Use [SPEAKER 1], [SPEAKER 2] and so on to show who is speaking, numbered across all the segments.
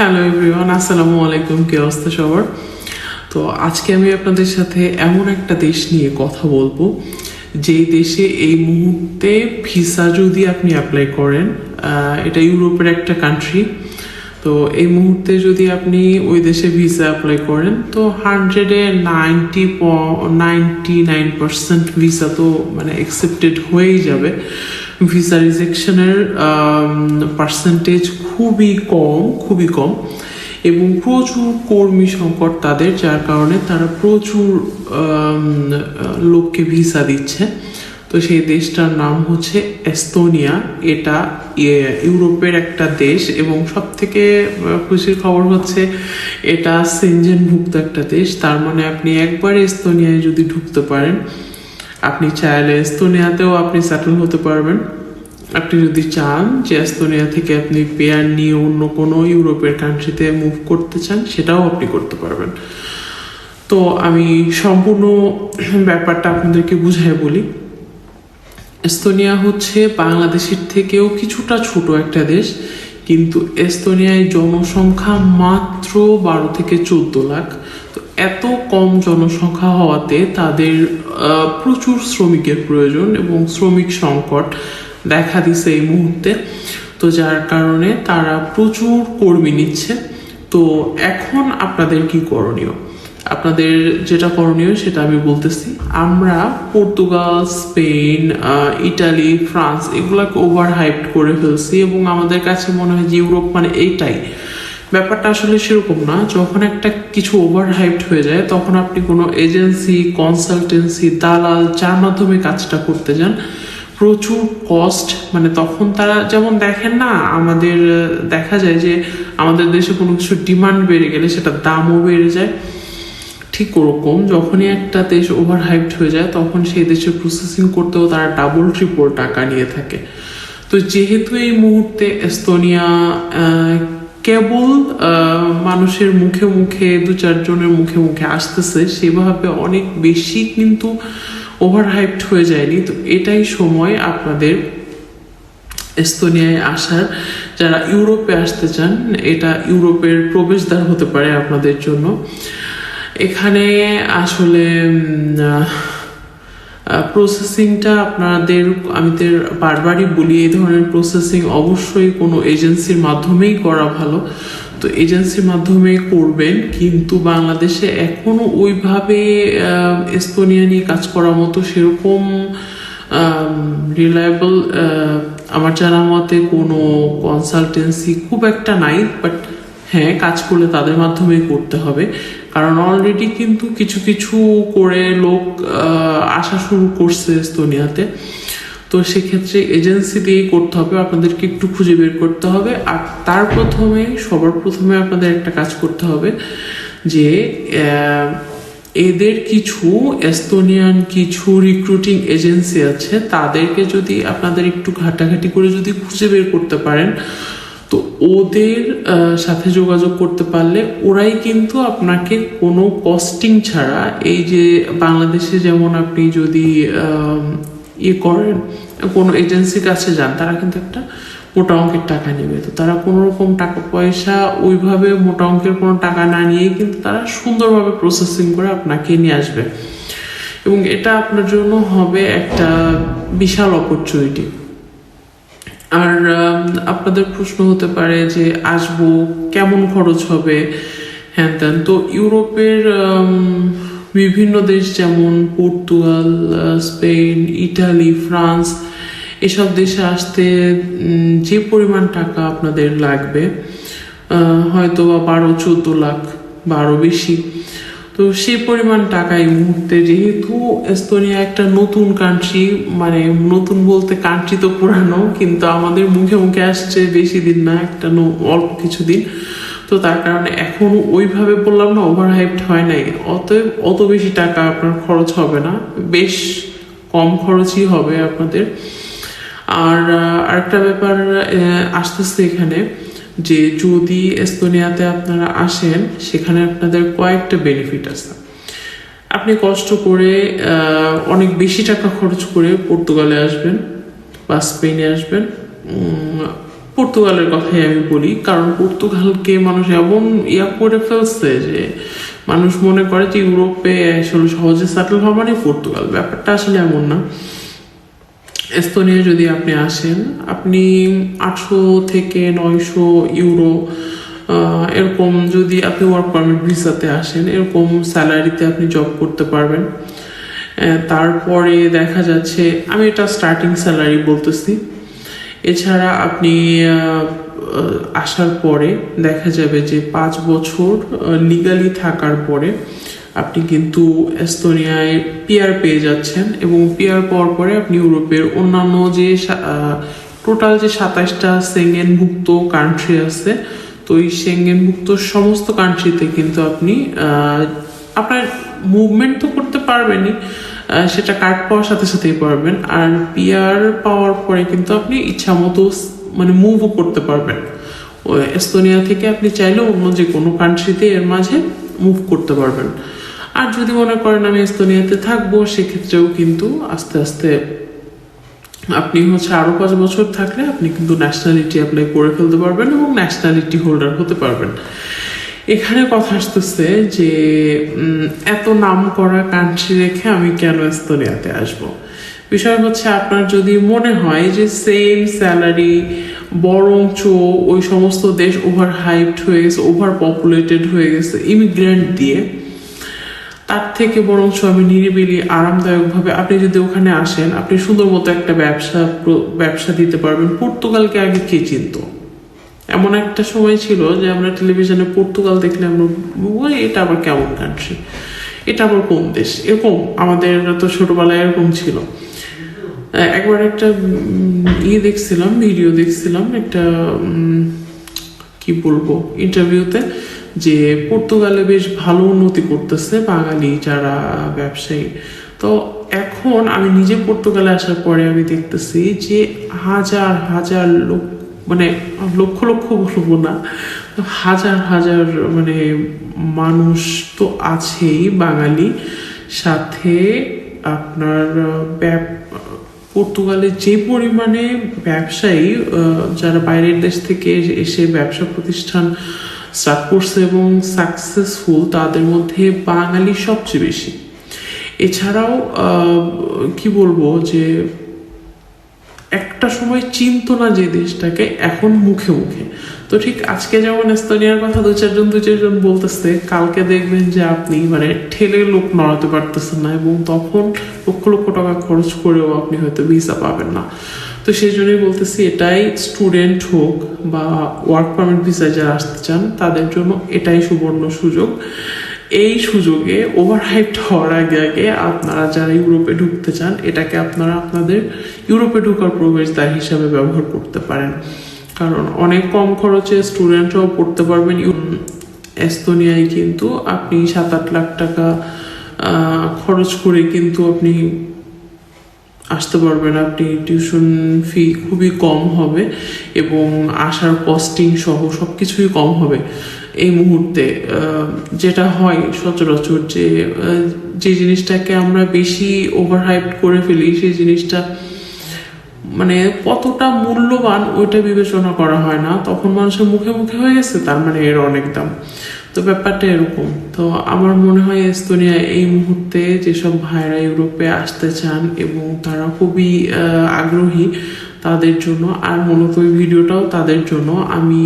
[SPEAKER 1] Hello everyone আসসালামু আলাইকুম কি অবস্থা সবার? তো আজকে আমি আপনাদের সাথে এমন একটা দেশ নিয়ে কথা বলব, যে দেশে এই মুহূর্তে ভিসা যদি আপনি অ্যাপ্লাই করেন এটা ইউরোপের একটা কান্ট্রি তো এই মুহূর্তে যদি আপনি ওই দেশে ভিসা অ্যাপ্লাই করেন, তো হান্ড্রেডে ninety ninety nine percent visa তো মানে অ্যাকসেপ্টেড হয়েই যাবে। ভিসা রিজেকশনের পার্সেন্টেজ খুবই কম খুবই কম। এবং প্রচুর কর্মী সংকট তাদের, যার কারণে তারা প্রচুর লোককে ভিসা দিচ্ছে। তো সেই দেশটার নাম হচ্ছে এস্তোনিয়া। এটা ইউরোপের একটা দেশ এবং সব থেকে খুশির খবর হচ্ছে এটা সেনজেনভুক্ত একটা দেশ। তার মানে আপনি একবার এস্তোনিয়ায় যদি ঢুকতে পারেন, আপনি চাইলে এস্তোনিয়াতেও আপনি সেটেল হতে পারবেন। আপনি যদি চান যে এস্তোনিয়া থেকে আপনি পেয়ার নিয়ে অন্য কোনো ইউরোপের কান্ট্রিতে মুভ করতে চান, সেটাও আপনি করতে পারবেন। তো আমি সম্পূর্ণ ব্যাপারটা আপনাদেরকে বুঝাই বলি। এস্তোনিয়া হচ্ছে বাংলাদেশের থেকেও কিছুটা ছোট একটা দেশ, কিন্তু এস্তোনিয়ায় জনসংখ্যা মাত্র বারো থেকে চোদ্দ লাখ। তো এত কম জনসংখ্যা হওয়াতে তাদের প্রচুর শ্রমিকের প্রয়োজন এবং শ্রমিক সংকট দেখা দিছে এই মুহূর্তে। তো যার কারণে তারা প্রচুর কর্মী নিচ্ছে। তো এখন আপনাদের কি করণীয়? আপনাদের যেটা করণীয় সেটা আমি বলতেছি। আমরা পর্তুগাল, স্পেন ইটালি, ফ্রান্স এগুলাকে ওভার হাইপড করে ফেলছি এবং আমাদের কাছে মনে হয় যে ইউরোপ মানে এইটাই। ব্যাপারটা আসলে সেরকম না। যখন একটা কিছু ওভার হাইপড হয়ে যায়, তখন আপনি কোনো এজেন্সি কনসালটেন্সি দালাল, যার মাধ্যমে কাজটা করতে যান, প্রচুর কস্ট মানে তখন তারা যেমন দেখেন না, আমাদের দেখা যায় যে আমাদের দেশে কোনো কিছু ডিমান্ড বেড়ে গেলে সেটা দামও বেড়ে যায়। ঠিক ওরকম, যখনই একটা দেশ ওভার হাইপড হয়ে যায়, তখন সেই দেশে প্রসেসিং করতেও তারা ডাবল ট্রিপল টাকা নিয়ে থাকে। তো যেহেতু এই মুহূর্তে এস্তোনিয়া কেবল মানুষের মুখে মুখে, দু চারজনের মুখে মুখে আসতেছে, সেভাবে অনেক বেশি কিন্তু ওভার হাইপড হয়ে যায়নি। তো এটাই সময় আপনাদের এস্তোনিয়ায় আসার। যারা ইউরোপে আসতে চান, এটা ইউরোপের প্রবেশদ্বার হতে পারে আপনাদের জন্য। এখানে আসলে প্রসেসিংটা আপনাদের আমি তো বারবারই বলি এই ধরনের প্রসেসিং অবশ্যই কোনো এজেন্সির মাধ্যমেই করা ভালো। তো এজেন্সির মাধ্যমে করবেন কিন্তু বাংলাদেশে এখনও ওইভাবে আহ, এস্তোনিয়া নিয়ে কাজ করার মতো সেরকম রিলায়েবল আমার জানা মতে কোনো কনসালটেন্সি খুব একটা নাই বাট হ্যাঁ কাজ করলে তাদের মাধ্যমেই করতে হবে। কারণ অলরেডি কিন্তু কিছু কিছু করে লোক আসা শুরু করছে এস্তোনিয়াতে। তো সেক্ষেত্রে এজেন্সি দিয়েই করতে হবে, আপনাদেরকে একটু খুঁজে বের করতে হবে। আর তার প্রথমে, সবার প্রথমে আপনাদের একটা কাজ করতে হবে যে এদের কিছু এস্তোনিয়ান কিছু রিক্রুটিং এজেন্সি আছে, তাদেরকে যদি আপনাদের একটু ঘাটাঘাটি করে যদি খুঁজে বের করতে পারেন তো ওদের সাথে যোগাযোগ করতে পারলে ওরাই কিন্তু আপনাকে কোনো কস্টিং ছাড়া এই যে বাংলাদেশে যেমন আপনি যদি ইয়ে করেন, কোনো এজেন্সির কাছে যান, তারা কিন্তু একটা মোটা অঙ্কের টাকা নেবে। তো তারা কোনো রকম টাকা পয়সা ওইভাবে মোটা অঙ্কের কোনো টাকা না নিয়েই কিন্তু তারা সুন্দরভাবে প্রসেসিং করে আপনাকে নিয়ে আসবে। এবং এটা আপনার জন্য হবে একটা বিশাল অপরচুনিটি আর আপনাদের প্রশ্ন হতে পারে যে আসব কেমন খরচ হবে? হ্যান ত্যান। তো ইউরোপের বিভিন্ন দেশ যেমন পর্তুগাল স্পেন, ইটালি, ফ্রান্স, এসব দেশে আসতে যে পরিমাণ টাকা আপনাদের লাগবে হয়তো বা বারো, চোদ্দ লাখ, বারো বেশি। তো সেই পরিমাণ টাকা এই মুহূর্তে যেহেতু এস্তোনিয়া একটা নতুন কান্ট্রি মানে নতুন বলতে কান্ট্রি তো পুরানো, কিন্তু আমাদের মুখে মুখে আসছে বেশি দিন না, একটা অল্প কিছু দিন তো তার কারণে এখন ওইভাবে বললাম না ওভার হাইপড হয় নাই। অতএব অত বেশি টাকা আপনার খরচ হবে না, বেশ কম খরচই হবে আপনাদের। আর আরেকটা ব্যাপার আসতেছে এখানে। যে যদি এস্তোনিয়াতে আপনারা আসেন, সেখানে আপনাদের কয়েকটা বেনিফিট আছে। আপনি কষ্ট করে অনেক বেশি টাকা খরচ করে পর্তুগালে আসবেন বা স্পেনে আসবেন। পর্তুগালের কথাই আমি বলি, কারণ পর্তুগালকে মানুষ এমন ইয়া করে ফেলছে যে মানুষ মনে করে যে ইউরোপে আসলে সহজে সেটেল হওয়া মানে পর্তুগাল। ব্যাপারটা আসলে এমন না। এস্তোনিয়া যদি আপনি আসেন, আপনি আটশো থেকে নয়শো ইউরো এরকম যদি আপনি ওয়ার্ক পারমিট ভিসাতে আসেন, এরকম স্যালারিতে আপনি জব করতে পারবেন। তারপরে দেখা যাচ্ছে, আমি এটা স্টার্টিং স্যালারি বলতেছি। এছাড়া আপনি আসার পরে দেখা যাবে যে পাঁচ বছর লিগালি থাকার পরে আপনি কিন্তু এস্তোনিয়ায় পিয়ার পেয়ে যাচ্ছেন এবং পিয়ার পাওয়ার পরে আপনি ইউরোপের অন্যান্য যে টোটাল যে সাতাশটা সেঙ্গেনভুক্ত কান্ট্রি আছে, তো এই সেঙ্গেনভুক্ত সমস্ত কান্ট্রিতে কিন্তু আপনি আপনার মুভমেন্ট তো করতে পারবেনই সেটা কার্ড পাওয়ার সাথে সাথেই পারবেন। আর পিয়ার পাওয়ার পরে কিন্তু আপনি ইচ্ছা মতো মানে মুভও করতে পারবেন। এস্তোনিয়া থেকে আপনি চাইলে অন্য যে কোনো কান্ট্রিতে এর মাঝে মুভ করতে পারবেন। আর যদি মনে করেন আমি এস্তোনিয়াতে থাকব, সেক্ষেত্রেও কিন্তু আস্তে আস্তে আপনি হচ্ছে আরও পাঁচ বছর থাকলে আপনি কিন্তু ন্যাশনালিটি অ্যাপ্লাই করে ফেলতে পারবেন এবং ন্যাশনালিটি হোল্ডার হতে পারবেন। এখানে কথা আসতেছে যে এত নাম করা কান্ট্রি রেখে আমি কেন এস্তোনিয়াতে আসব? বিষয় হচ্ছে আপনার যদি মনে হয় যে সেম স্যালারি বরঞ্চ ওই সমস্ত দেশ ওভার হাইপড হয়ে গেছে ওভার পপুলেটেড হয়ে গেছে ইমিগ্রেন্ট দিয়ে তার থেকে বরঞ্চ আমি নিরিবিলি, আরামদায়কভাবে আপনি যদি ওখানে আসেন, আপনি সুন্দর মতো একটা ব্যবসা ব্যবসা দিতে পারবেন। পর্তুগালকে আগে কে চিনতো? এমন একটা সময় ছিল যে আমরা টেলিভিশনে পর্তুগাল দেখলে আমরা এটা আবার কেমন কান্ট্রি এটা আবার কোন দেশ? এরকম, আমাদের তো ছোটবেলায় এরকম ছিল। একবার একটা ইয়ে দেখছিলাম ভিডিও দেখছিলাম, একটা কি বলব ইন্টারভিউতে যে পর্তুগালে বেশ ভালো উন্নতি করতেছে বাঙালি যারা ব্যবসায়ী। তো এখন আমি নিজে পর্তুগালে আসার পরে আমি দেখতেছি যে হাজার হাজার লোক মানে লক্ষ লক্ষ বলব না, হাজার হাজার মানে মানুষ তো আছেই বাঙালি। সাথে আপনার পর্তুগালে যে পরিমাণে ব্যবসায়ী যারা বাইরের দেশ থেকে এসে ব্যবসা প্রতিষ্ঠান স্টার্ট করছে এবং সাকসেসফুল তাদের মধ্যে বাঙালি সবচেয়ে বেশি। এছাড়াও কি বলব যে, একটা সময় চিনত না যে দেশটাকে, এখন মুখে মুখে। তো ঠিক আজকে যেমন এস্তোনিয়ার কথা দু চারজন দু চারজন বলতেছে, কালকে দেখবেন যে আপনি মানে ঠেলে লোক নড়াতে পারতেছেন না এবং তখন লক্ষ লক্ষ টাকা খরচ করেও আপনি হয়তো ভিসা পাবেন না। তো সেই জন্যই বলতেছি এটাই স্টুডেন্ট হোক বা ওয়ার্ক পারমিট ভিসা যারা আসতে চান, তাদের জন্য এটাই সুবর্ণ সুযোগ। এই সুযোগে ওভারহাইট হওয়ার আগে আগে আপনারা যারা ইউরোপে ঢুকতে চান, এটাকে আপনারা আপনাদের ইউরোপে ঢোকার প্রবেশদ্বার হিসাবে ব্যবহার করতে পারেন। কারণ অনেক কম খরচে স্টুডেন্টরাও পড়তে পারবেন। এস্তোনিয়ায় কিন্তু আপনি সাত আট লাখ টাকা খরচ করে কিন্তু আপনি আসতে পারবেন। আপনি টিউশন ফি খুবই কম হবে এবং আসার কস্টিং সহ সব কিছুই কম হবে। এই মুহূর্তে যেটা হয় সচরাচর যে যে জিনিসটাকে আমরা বেশি ওভারহাইপ করে ফেলি, সেই জিনিসটা মানে কতটা মূল্যবান ওইটা বিবেচনা করা হয় না। তখন মানুষের মুখে মুখে হয়ে গেছে, তার মানে এর অনেক দাম। তো ব্যাপারটা এরকম। তো আমার মনে হয় এস্তোনিয়া এই মুহূর্তে যেসব ভাইরা ইউরোপে আসতে চান এবং তারা খুবই আগ্রহী তাদের জন্য, আর মূলত ওই ভিডিওটাও তাদের জন্য, আমি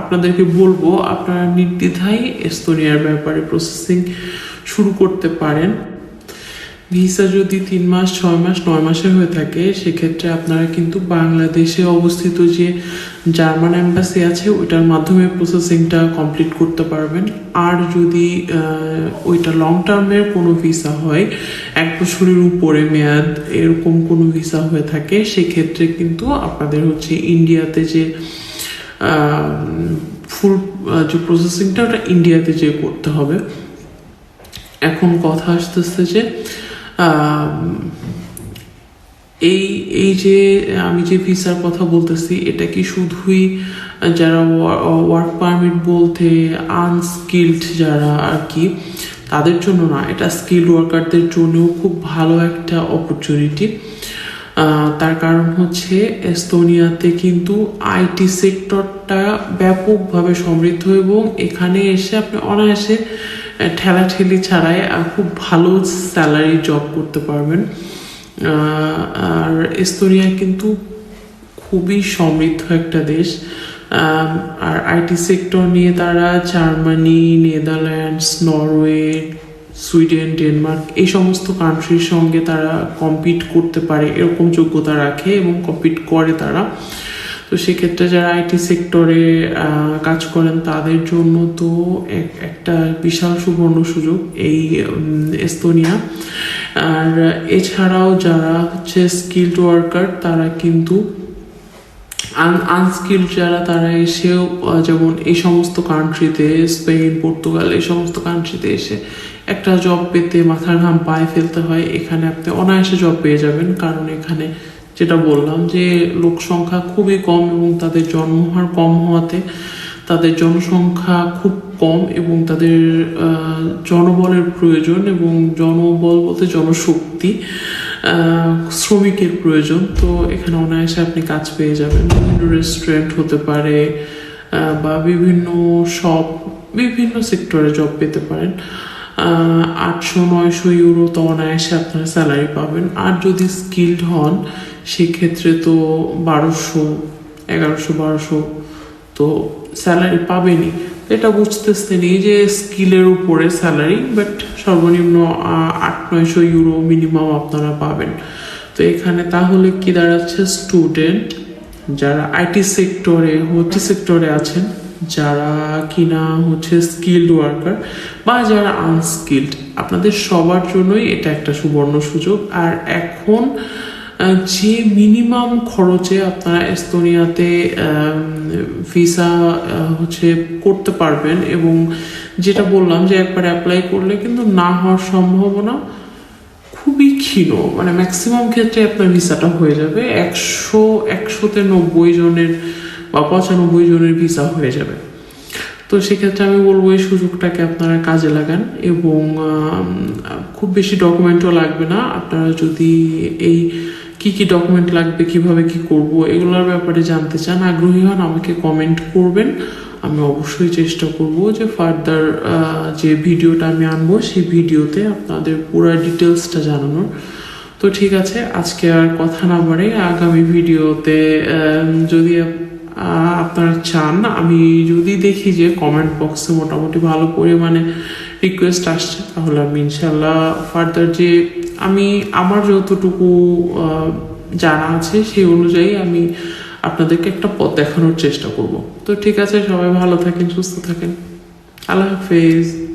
[SPEAKER 1] আপনাদেরকে বলব, আপনারা নির্দ্বিধায় এস্তোনিয়ার ব্যাপারে প্রসেসিং শুরু করতে পারেন। ভিসা যদি তিন মাস, ছয় মাস, নয় মাসে হয়ে থাকে, সেক্ষেত্রে আপনারা কিন্তু বাংলাদেশে অবস্থিত যে জার্মান অ্যাম্বাসি আছে, ওইটার মাধ্যমে প্রসেসিংটা কমপ্লিট করতে পারবেন। আর যদি ওইটা লং টার্মের কোনো ভিসা হয়, এক বছরের উপরে মেয়াদ এরকম কোনো ভিসা হয়ে থাকে, সেক্ষেত্রে কিন্তু আপনাদের হচ্ছে ইন্ডিয়াতে যে ফুল যে প্রসেসিংটা ওটা ইন্ডিয়াতে যে করতে হবে। এখন কথা আসতেছে যে এই এই যে আমি যে ভিসার কথা বলতেছি, এটা কি শুধুই যারা ওয়ার্ক পারমিট বলতে আনস্কিল্ড যারা আর কি, তাদের জন্য না, এটা স্কিল্ড ওয়ার্কারদের জন্যও খুব ভালো একটা অপরচুনিটি তার কারণ হচ্ছে এস্তোনিয়াতে কিন্তু আইটি সেক্টরটা ব্যাপকভাবে সমৃদ্ধ এবং এখানে এসে আপনি অনায়াসে ঠেলাঠেলি ছাড়াই খুব ভালো স্যালারি জব করতে পারবেন। আর এস্তোনিয়া কিন্তু খুবই সমৃদ্ধ একটা দেশ। আর আইটি সেক্টর নিয়ে তারা Germany, Netherlands, Norway, Sweden, Denmark এই সমস্ত কান্ট্রির সঙ্গে তারা কম্পিট করতে পারে, এরকম যোগ্যতা রাখে এবং কম্পিট করে তারা। তো সেক্ষেত্রে যারা আইটি সেক্টরে কাজ করেন, তাদের জন্য তো একটা বিশাল সুবর্ণ সুযোগ এই এস্তোনিয়া। আর এছাড়াও যারা হচ্ছে স্কিল্ড ওয়ার্কার তারা কিন্তু আনস্কিল্ড যারা, তারা এসেও যেমন এই সমস্ত কান্ট্রিতে স্পেন, পর্তুগাল, এই সমস্ত কান্ট্রিতে এসে একটা জব পেতে মাথার ঘাম পায়ে ফেলতে হয়। এখানে আপনি অনায়াসে জব পেয়ে যাবেন, কারণ এখানে যেটা বললাম যে লোক সংখ্যা খুবই কম এবং তাদের জন্মহার কম হওয়াতে তাদের জনসংখ্যা খুব কম এবং তাদের জনবলের প্রয়োজন এবং জনবল বলতে জনশক্তি শ্রমিকের প্রয়োজন। তো এখানে অনায়াসে আপনি কাজ পেয়ে যাবেন। বিভিন্ন রেস্টুরেন্ট হতে পারে বা বিভিন্ন শপ বিভিন্ন সেক্টরে জব পেতে পারেন। আটশো নয়শো ইউরো তো অনায়াসে আপনারা স্যালারি পাবেন। আর যদি স্কিল্ড হন সেক্ষেত্রে তো বারোশো, এগারোশো, বারোশো তো স্যালারি পাবেনই। এটা বুঝতেছেন যে স্কিলের উপরে স্যালারি বাট সর্বনিম্ন আট, নয়শো ইউরো মিনিমাম আপনারা পাবেন। তো এখানে তাহলে কি দাঁড়াচ্ছে স্টুডেন্ট যারা আইটি সেক্টরে হচ্ছে সেক্টরে আছেন, যারা কিনা হচ্ছে স্কিল্ড ওয়ার্কার বা যারা আনস্কিল্ড আপনাদের সবার জন্যই এটা একটা সুবর্ণ সুযোগ। আর এখন যে মিনিমাম খরচে আপনারা এস্তোনিয়াতে ভিসা হচ্ছে করতে পারবেন এবং যেটা বললাম যে একবার অ্যাপ্লাই করলে কিন্তু না হওয়ার সম্ভাবনা খুবই ক্ষীণ। মানে ম্যাক্সিমাম ক্ষেত্রে আপনার ভিসাটা হয়ে যাবে একশো, একশোতে নব্বই জনের বা পঁচানব্বই জনের ভিসা হয়ে যাবে। তো সেক্ষেত্রে আমি বলব এই সুযোগটাকে আপনারা কাজে লাগান এবং খুব বেশি ডকুমেন্টও লাগবে না। আপনারা যদি এই কি কি ডকুমেন্ট লাগবে, কীভাবে কি করব, এগুলোর ব্যাপারে জানতে চান, আগ্রহী হন, আমাকে কমেন্ট করবেন। আমি অবশ্যই চেষ্টা করব যে ফার্দার যে ভিডিওটা আমি আনব, সেই ভিডিওতে আপনাদের পুরো ডিটেলসটা জানানোর। তো ঠিক আছে, আজকে আর কথা না বাড়ে। আগামী ভিডিওতে যদি আপনারা চান, আমি যদি দেখি যে কমেন্ট বক্সে মোটামুটি ভালো পরিমাণে রিকোয়েস্ট আসছে, তাহলে আমি ইনশাল্লাহ ফার্দার যে আমি আমার যতটুকু জানা আছে সেই অনুযায়ী আমি আপনাদেরকে একটা পথ দেখানোর চেষ্টা করব। তো ঠিক আছে, সবাই ভালো থাকেন, সুস্থ থাকেন। আল্লাহ হাফেজ।